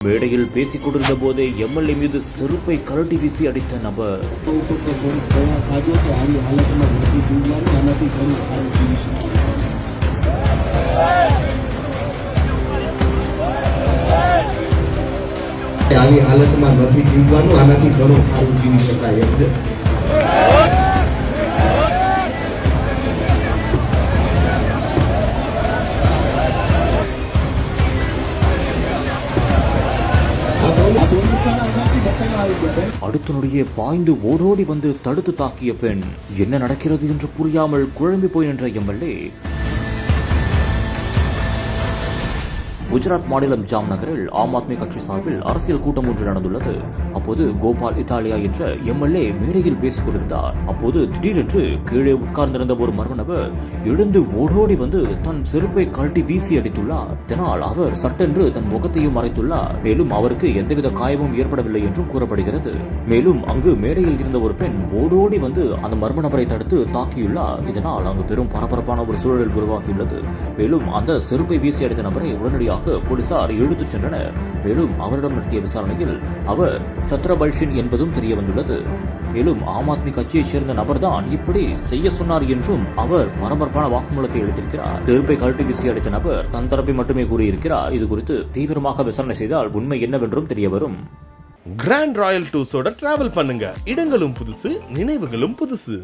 மேடையில் பேசிக் கொண்டிருந்த போதே எம்எல்ஏ மீது செருப்பை கழட்டி வீசி அடித்த நபர் ઉપર કોઈ દવા ખાજો તો આવી હાલતમાં નથી જીવવાનું આનાથી ઘણું સારું જીવી શકાય அடுத்த நொடியே பாய்ந்து ஓடோடி வந்து தடுத்து தாக்கிய பெண் என்ன நடக்கிறது என்று புரியாமல் குழம்பி போய் நின்ற எம்எல்ஏ குஜராத் மாநிலம் ஜாம் நகரில் ஆம் ஆத்மி கட்சி சார்பில் அரசியல் கூட்டம் ஒன்று நடந்துள்ளது. அப்போது கோபால் இத்தாலியா என்ற எம்எல்ஏ மேடையில் பேசிக் கொண்டிருந்தார். அப்போது திடீரென்று கீழே உட்கார்ந்திருந்த ஒரு மர்ம நபர் எழுந்து ஓடோடி வந்து தன் செருப்பை கழட்டி வீசி அடித்துள்ளார். இதனால் அவர் சட்டென்று தன் முகத்தையும் மறைத்துள்ளார். மேலும் அவருக்கு எந்தவித காயமும் ஏற்படவில்லை என்றும் கூறப்படுகிறது. மேலும் அங்கு மேடையில் இருந்த ஒரு பெண் ஓடோடி வந்து அந்த மர்ம நபரை தடுத்து தாக்கியுள்ளார். இதனால் அங்கு பெரும் பரபரப்பான ஒரு சூழல் உருவாகியுள்ளது. மேலும் அந்த செருப்பை வீசி அடித்த நபரை உடனடியாக போலீசார் இழுத்துச் சென்றனர். மேலும் அவரிடம் நடத்திய விசாரணையில் அவர் சத்ரபல்ஷின் என்பதும் தெரிய வந்துள்ளது மேலும் ஆம் ஆத்மி கட்சியைச் சேர்ந்த நபர்தான் இப்படி செய்ய சொன்னார் என்றும் அவர் பரபரப்பான வாக்குமூலத்தை அளித்திருக்கிறார் செருப்பை கழட்டி வீசி அடித்த நபர் தன் தரப்பை மட்டுமே கூறியிருக்கிறார். இது குறித்து தீவிரமாக விசாரணை செய்தால் உண்மை என்னவென்றும் தெரிய வரும் கிராண்ட் ராயல் டூஸோட டிராவல் பண்ணுங்க. இடங்களும் புதுசு நினைவுகளும் புதுசு.